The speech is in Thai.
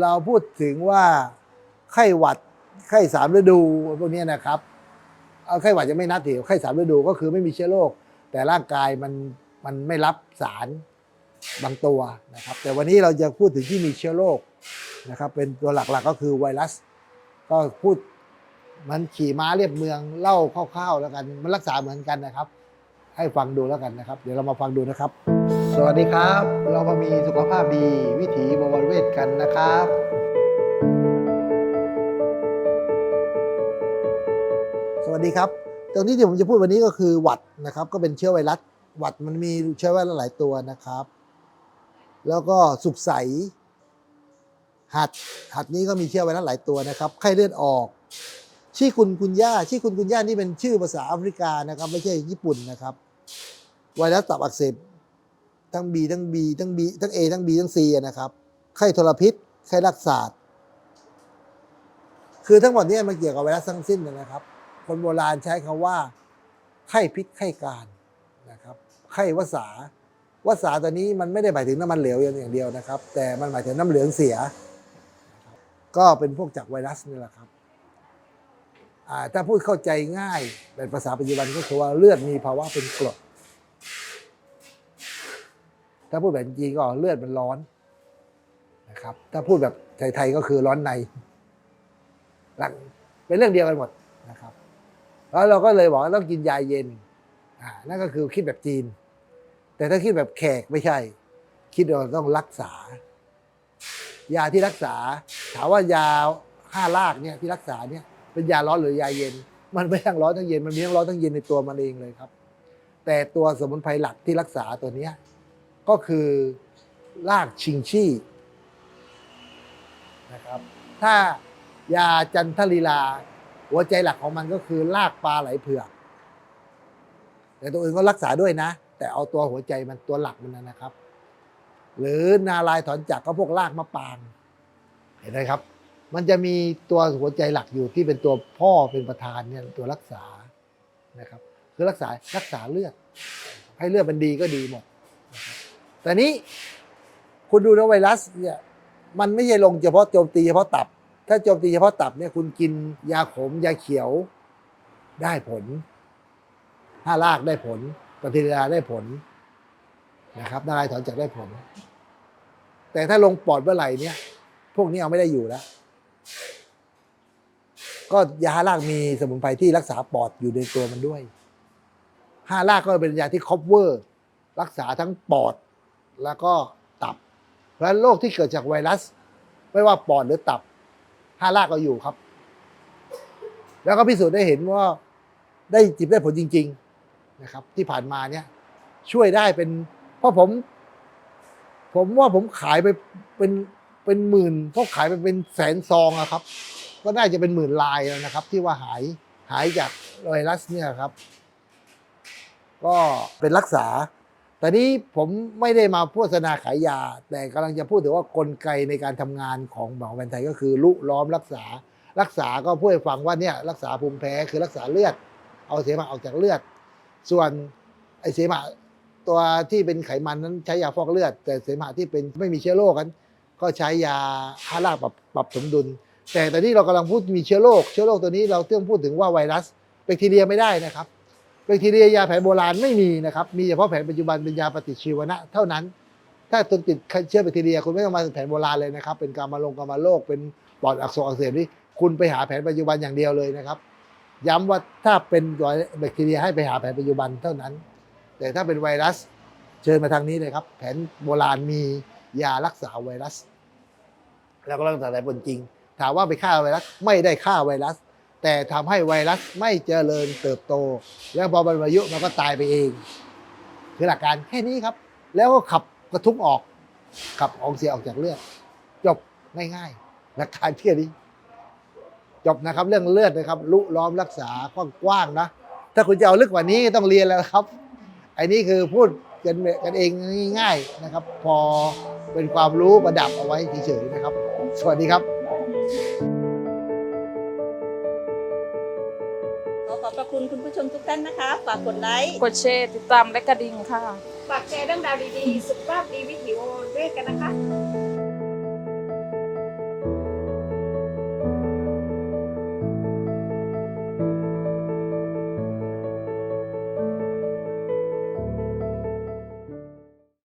เราพูดถึงว่าไข้หวัดไข้สามฤดูพวกนี้นะครับไข้หวัดจะไม่นับถือไข้สามฤดูก็คือไม่มีเชื้อโรคแต่ร่างกายมันมันไม่รับสารบางตัวนะครับ แต่วันนี้เราจะพูดถึงที่มีเชื้อโรคนะครับ เป็นตัวหลักๆก็คือไวรัส ก็พูดมันขี่ม้าเรียบเมืองเล่าคร่าวๆแล้วกันมันรักษาเหมือนกันนะครับ ให้ฟังดูแล้วกันนะครับ เดี๋ยวเรามาฟังดูนะครับ สวัสดีครับ เรามามีสุขภาพดีวิถี กันนะครับสวัสดีครับตรงนี้ที่ผมจะพูดวันนี้ก็คือหวัดนะครับ ก็เป็นเชื้อไวรัสหวัดมันมีเชื้อไวรัสหลายตัวนะครับ แล้วก็สุกใสหัดหัดนี้ก็มีเชื้อไวรัสหลายตัวนะครับ ไข้เลือดออกชี่คุณคุณย่าชี่คุณคุณย่านี่เป็นชื่อภาษาแอฟริกานะครับ ไม่ใช่ญี่ปุ่นนะครับ ไวรัสตับอักเสบทั้ง B ทั้ง B ทั้ง B ทั้ง A ทั้ง B ทั้ง C นะครับ ไข้ทรพิษ ไข้รักษาคือทั้งหมดนี้มันเกี่ยวกับไวรัสทั้งสิ้นนะครับ คนโบราณใช้คำว่า ไข้พิษไข้การนะครับ ไข้วสาวสาตัวนี้มันไม่ได้หมายถึงน้ำมันเหลวอย่างเดียวนะครับ แต่มันหมายถึงน้ำเหลืองเสีย ก็เป็นพวกจากไวรัสนี่แหละครับถ้าพูดเข้าใจง่ายเป็นภาษาปัจจุบันก็คือว่าเลือดมีภาวะเป็นกรด ถ้าพูดแบบจีนก็เลือดมันร้อน ครับ ถ้าพูดแบบไทยๆก็คือร้อนในหลังเป็นเรื่องเดียวกันหมดนะครับ แล้วเราก็เลยบอกว่าต้องกินยาเย็นอ่านั่นก็คือคิดแบบจีน แต่ถ้าคิดแบบแขกไม่ใช่ คิดว่าต้องรักษา ยาที่รักษา ถามว่ายาห้ารากเนี่ยที่รักษาเนี่ยเป็นยาร้อนหรือยาเย็น มันไม่ทั้งร้อนทั้งเย็นมันมีทั้งร้อนทั้งเย็นในตัวมันเองเลยครับ แต่ตัวสมุนไพรหลักที่รักษาตัวเนี้ยก็คือรากชิงชี่ นะครับ ถ้ายาจันทลีลา หัวใจหลักของมันก็คือรากปลาไหลเผือก แต่ตัวอื่นก็รักษาด้วยนะ แต่เอาตัวหัวใจมันตัวหลักมันนะครับ หรือนาลายถอนจักรก็พวกรากมะปราง เห็นไหมครับ มันจะมีตัวหัวใจหลักอยู่ที่เป็นตัวพ่อเป็นประธานเนี่ยตัวรักษานะครับ คือรักษารักษาเลือด ให้เลือดมันดีก็ดีหมดแต่นี้คุณดูนะไวรัสเนี่ย มันไม่ใช่ลงเฉพาะโจมตีเฉพาะตับ ถ้าโจมตีเฉพาะตับเนี่ยคุณกินยาขมยาเขียวได้ผลห้ารากได้ผลปฏิกิริยาได้ผลนะครับนารายถอนจากได้ผล แต่ถ้าลงปอดเมื่อไหร่เนี่ย พวกนี้เอาไม่ได้อยู่แล้ว ก็ยาห้ารากมีสมุนไพรที่รักษาปอดอยู่ในตัวมันด้วยห้ารากก็เป็นยาที่ครอบเวอร์ รักษาทั้งปอดแล้วก็ ราะฉะนั้นโรคที่เกิดจากไวรัส ไม่ว่าปอดหรือตับห้ารากก็อยู่ครับ แล้วก็พิสูจน์ได้เห็นว่าได้จิบได้ผลจริง ๆนะครับ ที่ผ่านมาเนี่ย ช่วยได้เป็น เพราะผม ผมว่าผมขายไปเป็นเป็นหมื่นเพราะขายไปเป็นแสนซองอะครับ ก็น่าจะเป็นหมื่นลายแล้วนะครับ ที่ว่าหายหายจากไวรัสเนี่ยครับ ก็เป็นรักษา แต่นี้ผมไม่ได้มาโฆษณาขายยา แต่กำลังจะพูดถึงว่ากลไกในการทำงานของหมอแผนไทยก็คือลุล้อมรักษา รักษาก็พูดให้ฟังว่าเนี่ยรักษาภูมิแพ้คือรักษาเลือด เอาเสมหะออกจากเลือด ส่วนไอเสมหะตัวที่เป็นไขมันนั้นใช้ยาฟอกเลือด แต่เสมหะที่เป็นไม่มีเชื้อโรคนั้นก็ใช้ยาฮาราปรับปรับสมดุล แต่ตอนนี้เรากำลังพูดมีเชื้อโรคเชื้อโรคตัวนี้เราต้องพูดถึงว่าไวรัสแบคทีเรียไม่ได้นะครับ คทีเรียยาแผนโบราณไม่มีนะครับ มีเฉพาะแผนปัจจุบันเป็นยาปฏิชีวนะ เท่านั้น ถ้าคุณติดเชื้อแบคทีเรียคุณไม่ต้องมาแผนโบราณเลยนะครับ เป็นการมาลงกามาโรคเป็นปอดอักเสบอักเสบนี่คุณไปหาแผนปัจจุบันอย่างเดียวเลยนะครับ ย้ำว่าถ้าเป็นแบคทีเรียให้ไปหาแผนปัจจุบันเท่านั้น แต่ถ้าเป็นไวรัสเชิญมาทางนี้เลยครับ แผนโบราณมียารักษาไวรัส แล้วก็รักษาได้ผลจริง ถามว่าไปฆ่าไวรัสไม่ได้ฆ่าไวรัส แต่ทำให้ไวรัสไม่เจริญเติบโต แล้วพอมันอายุมันก็ตายไปเอง คือหลักการแค่นี้ครับ แล้วก็ขับกระทุ้งออกขับของเสียออกจากเลือดจบง่ายๆหลักการเที่ยนี้จบนะครับเรื่องเลือดนะครับลุล้อมรักษากว้างๆนะถ้าคุณจะเอาลึกกว่านี้ต้องเรียนแล้วครับไอ้นี่คือพูดกันกันเองง่ายๆนะครับ พอเป็นความรู้ประดับเอาไว้เฉยๆนะครับ สวัสดีครับ ทุกท่านนะคะ ฝากกดไลค์ กดแชร์ติดตามและกระดิ่งค่ะ ฝากแชร์เรื่องราวดีๆ สุขภาพดีวิถีโอเวทกันนะคะ